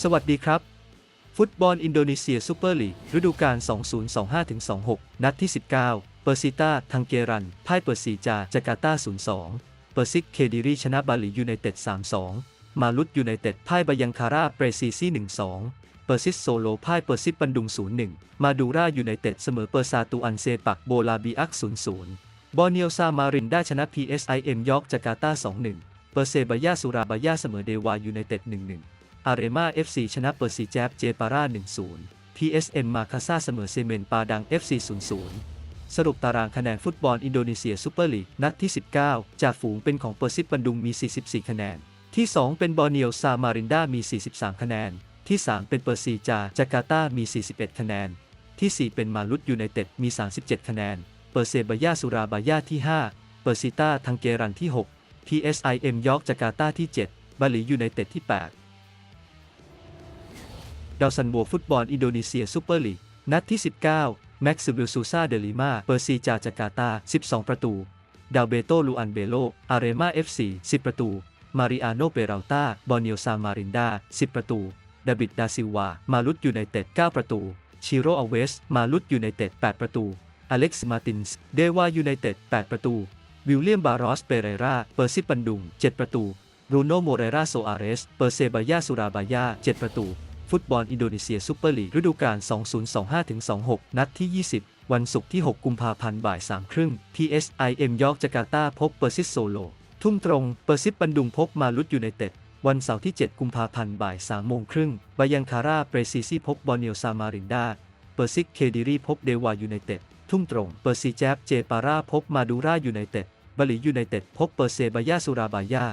สวัสดีครับ ฟุตบอลอินโดนีเซียซูเปอร์ลีกฤดูกาล 2025-26 นัดที่ 19 เปอร์ซิต้าทังเกรันพ่ายเปอร์ซีจาจาการ์ตา 0-2 เปอร์ซิกเคดิรีชนะบาหลียูไนเต็ด 3-2 มาลุตยูไนเต็ดพ่ายบายังคาราเปรซีซี่ 1-2 เปอร์ซิสโซโลพ่ายเปอร์ซิสบันดุง 0-1 มาดูรายูไนเต็ดเสมอเปอร์ซาตูอันเซปักโบลาบีอัก 0-0 บอร์เนียวซามารินได้ชนะ PSIM ยอร์กจาการ์ตา 2-1 เปอร์เซบายาสุราบายาเสมอเดวายูไนเต็ด 1-1 อาร์เรมา FC ชนะเปอร์ซีแจบเจปาร่า1-0 PSM มาคาซาเสมอเซเมนปาดัง FC 0-0 สรุปตารางคะแนนฟุตบอลอินโดนีเซียซูเปอร์ลีกนัดที่ 19 จากฝูงเป็นของเปอร์ซิปบันดุงมี 44 คะแนน ที่ 2 เป็นบอร์เนียวซามารินดามี 43 คะแนน ที่ 3 เป็นเปอร์ซีจาจาการ์ตามี 41 คะแนน ที่ 4 เป็นมาลุตยูไนเต็ดมี 37 คะแนน เปอร์เซบายาสุราบายาที่ 5 เปอร์ซิต้าทังเกรันที่ 6 PSIM ยอร์กจาการ์ตาที่ 7 บาหลียูไนเต็ดที่ 8 ดาวซันโวฟุตบอลอินโดนีเซียซูเปอร์ลีก นัดที่ 19 แม็กซ์วิลซูซาเดลิมา เปอร์ซีจาจาการ์ตา 12 ประตู ดาวเบโตลูอันเบโล อาเรมา FC 10 ประตู มาริอาโนเปราตาบอนียวซามารินดา 10 ประตู ดาบิด ดาซิวา มาลุตยูไนเต็ด 9 ประตู ชิโรอเวส มาลุตยูไนเต็ด 8 ประตู อเล็กซ์มาตินส์ เดวายูไนเต็ด 8 ประตู วิลเลียม บารอส เปเรรา เปอร์ซิปันดุง 7 ประตูบรูโนโมเรราโซอาเรส เปอร์เซบายาสุราบายา 7 ประตู ฟุตบอลอินโดนีเซียซูเปอร์ลีกฤดูกาล 2025-26 นัดที่ 20 วันศุกร์ที่ 6 กุมภาพันธ์บ่าย3ครึ่ง PSIM ยอร์กจาการ์ตาพบเปอร์ซิสโซโล ทุ่มตรง เปอร์ซิสบันดุงพบมาลุตยูไนเต็ด วันเสาร์ที่ 7 กุมภาพันธ์บ่าย3โมงครึ่งบายังคาร่าเปรซีซีพบบอเนียวซามารินดา เปอร์ซิกเคดิรีพบเดวายูไนเต็ด ทุ่มตรง เปอร์ซีแจ๊บเจปาร่าพบมาดูรายูไนเต็ดบาลียูไนเต็ดพบเปอร์เซบายาสุราบายา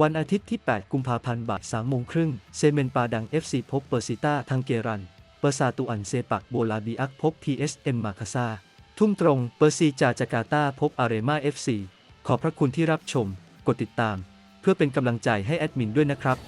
วันอาทิตย์ที่ 8 กุมภาพันธ์บ่าย3โมงครึ่ง เซเมนปาดัง FC พบเปอร์ซิต้าทางเกรัน เปอร์ซาตูอันเซปักโบลาบีอักพบ PSM มาคาซา ทุ่มตรง เปอร์ซีจาจาการ์ตาพบอาเรมา FC ขอบพระคุณที่รับชม กดติดตาม เพื่อเป็นกำลังใจให้แอดมินด้วยนะครับ